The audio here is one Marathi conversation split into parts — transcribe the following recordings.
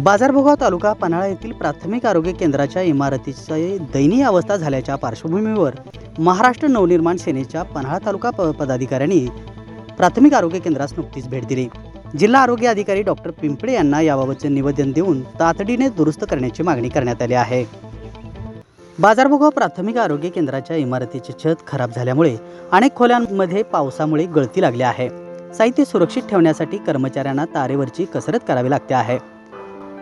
बाजारभोगाव तालुका पन्हाळा येथील प्राथमिक आरोग्य केंद्राच्या इमारतीची दयनीय अवस्था झाल्याच्या पार्श्वभूमीवर महाराष्ट्र नवनिर्माण सेनेच्या पन्हाळा तालुका प पदाधिकाऱ्यांनी प्राथमिक आरोग्य केंद्रास नुकतीच भेट दिली. जिल्हा आरोग्य अधिकारी डॉक्टर पिंपळे यांना याबाबतचे निवेदन देऊन तातडीने दुरुस्त करण्याची मागणी करण्यात आली आहे. बाजारभोगाव प्राथमिक आरोग्य केंद्राच्या इमारतीचे छत खराब झाल्यामुळे अनेक खोल्यांमध्ये पावसामुळे गळती लागली आहे. साहित्य सुरक्षित ठेवण्यासाठी कर्मचाऱ्यांना तारेवरची कसरत करावी लागते आहे.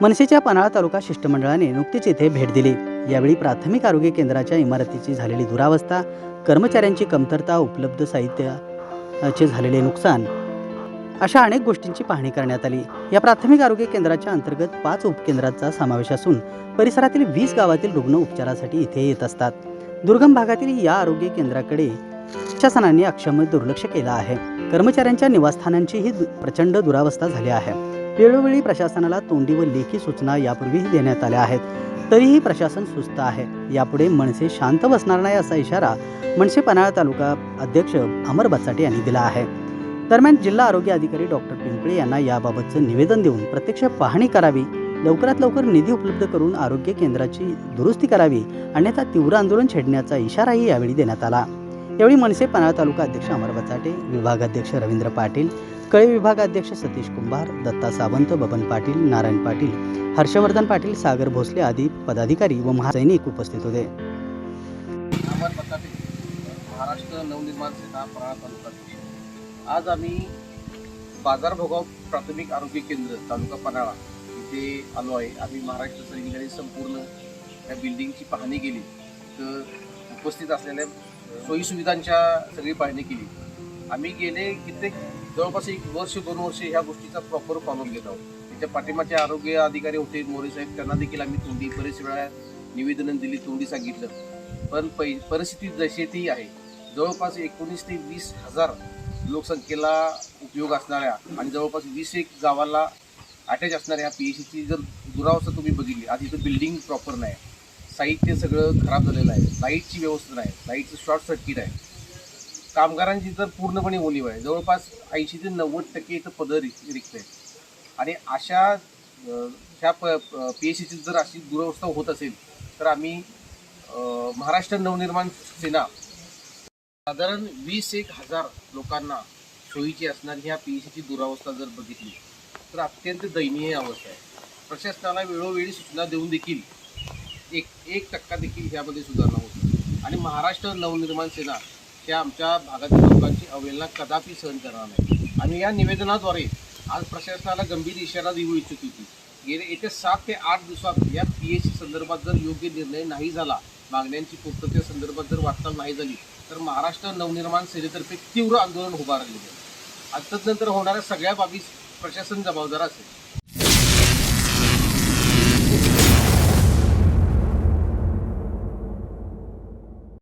मनसेच्या पन्हाळा तालुका शिष्टमंडळाने नुकतीच येथे भेट दिली. यावेळी प्राथमिक आरोग्य केंद्राच्या इमारतीची झालेली दुरावस्था कर्मचाऱ्यांची कमतरता उपलब्ध साहित्याचे झालेले नुकसान अशा अनेक गोष्टींची पाहणी करण्यात आली. या प्राथमिक आरोग्य केंद्राच्या अंतर्गत पाच उपकेंद्रांचा समावेश असून परिसरातील वीस गावातील रुग्ण उपचारासाठी इथे येत असतात. दुर्गम भागातील या आरोग्य केंद्राकडे प्रशासनाने अक्षम दुर्लक्ष केलं आहे. कर्मचाऱ्यांच्या निवासस्थानांचीही दु- प्रचंड दुरावस्था झाली आहे. वेळोवेळी प्रशासनाला तोंडी व लेखी सूचना यापूर्वीही देण्यात आल्या आहेत. तरीही प्रशासन सुस्त आहे. यापुढे मनसे शांत बसणार नाही असा इशारा मनसे पन्हाळा तालुका अध्यक्ष अमर बचाटे यांनी दिला आहे. दरम्यान जिल्हा आरोग्य अधिकारी डॉक्टर पिंपळे यांना याबाबतचं निवेदन देऊन प्रत्यक्ष पाहणी करावी लवकरात लवकर निधी उपलब्ध करून आरोग्य केंद्राची दुरुस्ती करावी अन्यथा तीव्र आंदोलन छेडण्याचा इशाराही यावेळी देण्यात आला. यावेळी मनसे पन्हाळा तालुका अध्यक्ष अमर बचाटे विभागाध्यक्ष रवींद्र पाटील कळे विभागाध्यक्ष सतीश कुंभार दत्ता सावंत बबन पाटील नारायण पाटील हर्षवर्धन पाटील सागर भोसले आदी पदाधिकारी व महासैनिक उपस्थित होते. महाराष्ट्र नवनिर्माण सेना पराळा तालुका आज आम्ही बाजार भोगाव प्राथमिक आरोग्य केंद्र तालुका पन्हाळा इथे आलो आहे. आम्ही महाराष्ट्र सैनिकांनी संपूर्ण या बिल्डिंगची पाहणी केली. तर उपस्थित असलेल्या सोयीसुविधांच्या सगळी पाहणी केली. आम्ही गेले कित्येक जवळपास एक वर्ष दोन वर्ष ह्या गोष्टीचा प्रॉपर फॉलोअप घेत आहोत. त्याच्या पाठिंबाचे आरोग्य अधिकारी होते मोरे साहेब. त्यांना देखील आम्ही तोंडी बरेच वेळा निवेदन दिली तोंडी सांगितलं. पण पै परिस्थिती जशी ती आहे जवळपास एकोणीस ते वीस हजार लोकसंख्येला उपयोग असणाऱ्या आणि जवळपास वीस एक गावाला अटॅच असणाऱ्या ह्या पी एच सीची जर दुरावस्था तुम्ही बघितली आज इथं बिल्डिंग प्रॉपर नाही. साहित्य सगळं खराब झालेलं आहे. लाईटची व्यवस्था नाही. लाईटचं शॉर्ट सर्किट आहे. कामगारांची तर पूर्णपणे ओलीव आहे जवळपास ऐंशी ते नव्वद टक्के इथं पदं रिक रिक्त आहेत. आणि अशा ह्या प पी एस सीची जर अशी दुरावस्था होत असेल तर आम्ही महाराष्ट्र नवनिर्माण सेना साधारण वीस एक हजार लोकांना सोयीची असणारी ह्या पी एस सीची दुरावस्था जर बघितली तर अत्यंत दयनीय अवस्था आहे. प्रशासनाला वेळोवेळी सूचना देऊन देखील एक एक टक्का देखील ह्यामध्ये सुधारणा होती आणि महाराष्ट्र नवनिर्माण सेना त्या आमच्या भागातील लोकांची अवहेलना कदापि सहन करणार नाही. आणि या निवेदनाद्वारे आज प्रशासनाला गंभीर इशारा देऊ इच्छित होती. गेले येत्या सात ते आठ दिवसात या पी एच सी संदर्भात जर योग्य निर्णय नाही झाला मागण्यांची पूर्तते संदर्भात जर वाटचाल नाही झाली तर महाराष्ट्र नवनिर्माण सेनेतर्फे तीव्र आंदोलन उभारले जाईल आणि तदनंतर होणाऱ्या सगळ्या बाबी प्रशासन जबाबदार असेल.